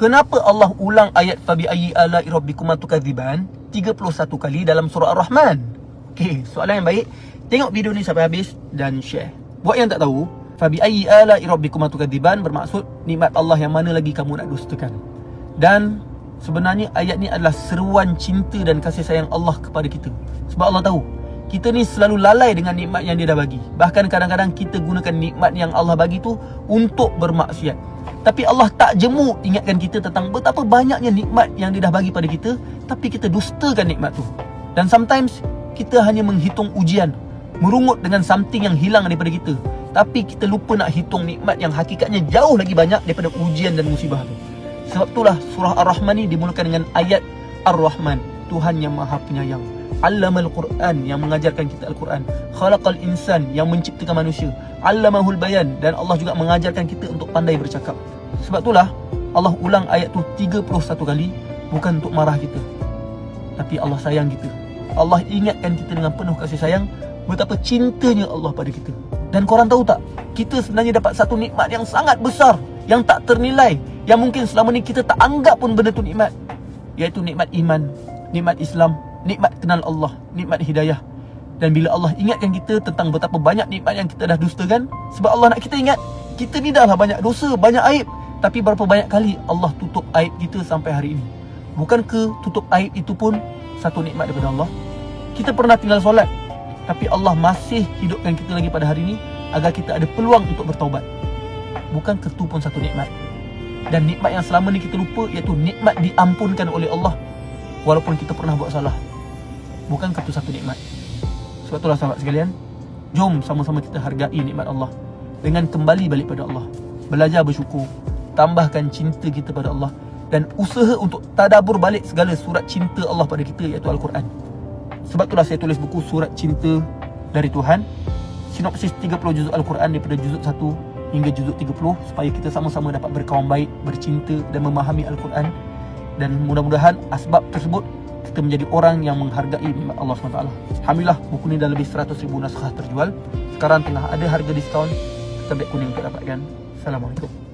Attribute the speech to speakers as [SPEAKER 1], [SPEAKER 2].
[SPEAKER 1] Kenapa Allah ulang ayat fabi ayyi ala rabbikuma tukadziban 31 kali dalam surah Ar-Rahman? Okey, soalan yang baik. Tengok video ni sampai habis dan share. Buat yang tak tahu, fabi ayyi ala rabbikuma tukadziban bermaksud nikmat Allah yang mana lagi kamu nak dustakan. Dan sebenarnya ayat ni adalah seruan cinta dan kasih sayang Allah kepada kita. Sebab Allah tahu kita ni selalu lalai dengan nikmat yang dia dah bagi. Bahkan kadang-kadang kita gunakan nikmat yang Allah bagi tu untuk bermaksiat. Tapi Allah tak jemu ingatkan kita tentang betapa banyaknya nikmat yang dia dah bagi pada kita tapi kita dustakan nikmat tu. Dan sometimes kita hanya menghitung ujian, merungut dengan something yang hilang daripada kita. Tapi kita lupa nak hitung nikmat yang hakikatnya jauh lagi banyak daripada ujian dan musibah tu. Sebab itulah surah Ar-Rahman ni dimulakan dengan ayat Ar-Rahman, Tuhan yang Maha Penyayang. Allamal Quran yang mengajarkan kita Al-Quran. Khalaqal insan yang menciptakan manusia. Allamahul bayan dan Allah juga mengajarkan kita untuk pandai bercakap. Sebab itulah Allah ulang ayat tu 31 kali bukan untuk marah kita. Tapi Allah sayang kita. Allah ingatkan kita dengan penuh kasih sayang betapa cintanya Allah pada kita. Dan korang tahu tak? Kita sebenarnya dapat satu nikmat yang sangat besar yang tak ternilai yang mungkin selama ni kita tak anggap pun benda tu nikmat iaitu nikmat iman, nikmat Islam, nikmat kenal Allah, nikmat hidayah. Dan bila Allah ingatkan kita tentang betapa banyak nikmat yang kita dah dustakan sebab Allah nak kita ingat kita ni dah lah banyak dosa, banyak aib tapi berapa banyak kali Allah tutup aib kita sampai hari ini. Bukankah tutup aib itu pun satu nikmat daripada Allah? Kita pernah tinggal solat tapi Allah masih hidupkan kita lagi pada hari ini agar kita ada peluang untuk bertaubat. Bukan itu pun satu nikmat? Dan nikmat yang selama ni kita lupa iaitu nikmat diampunkan oleh Allah walaupun kita pernah buat salah. Bukan itu satu nikmat? Sebab itulah sahabat sekalian, jom sama-sama kita hargai nikmat Allah dengan kembali balik pada Allah. Belajar bersyukur, tambahkan cinta kita pada Allah dan usaha untuk tadabur balik segala surat cinta Allah pada kita iaitu Al-Quran. Sebab itulah saya tulis buku Surat Cinta dari Tuhan Sinopsis 30 juzuk Al-Quran daripada juzuk 1 hingga juzuk 30 Supaya kita sama-sama dapat berkawan baik, bercinta dan memahami Al-Quran Dan mudah-mudahan asbab tersebut kita menjadi orang yang menghargai nikmat Allah SWT. Alhamdulillah buku ni dah lebih 100 ribu naskah terjual. Sekarang tengah ada harga diskaun. Tablet kuning untuk dapatkan. Assalamualaikum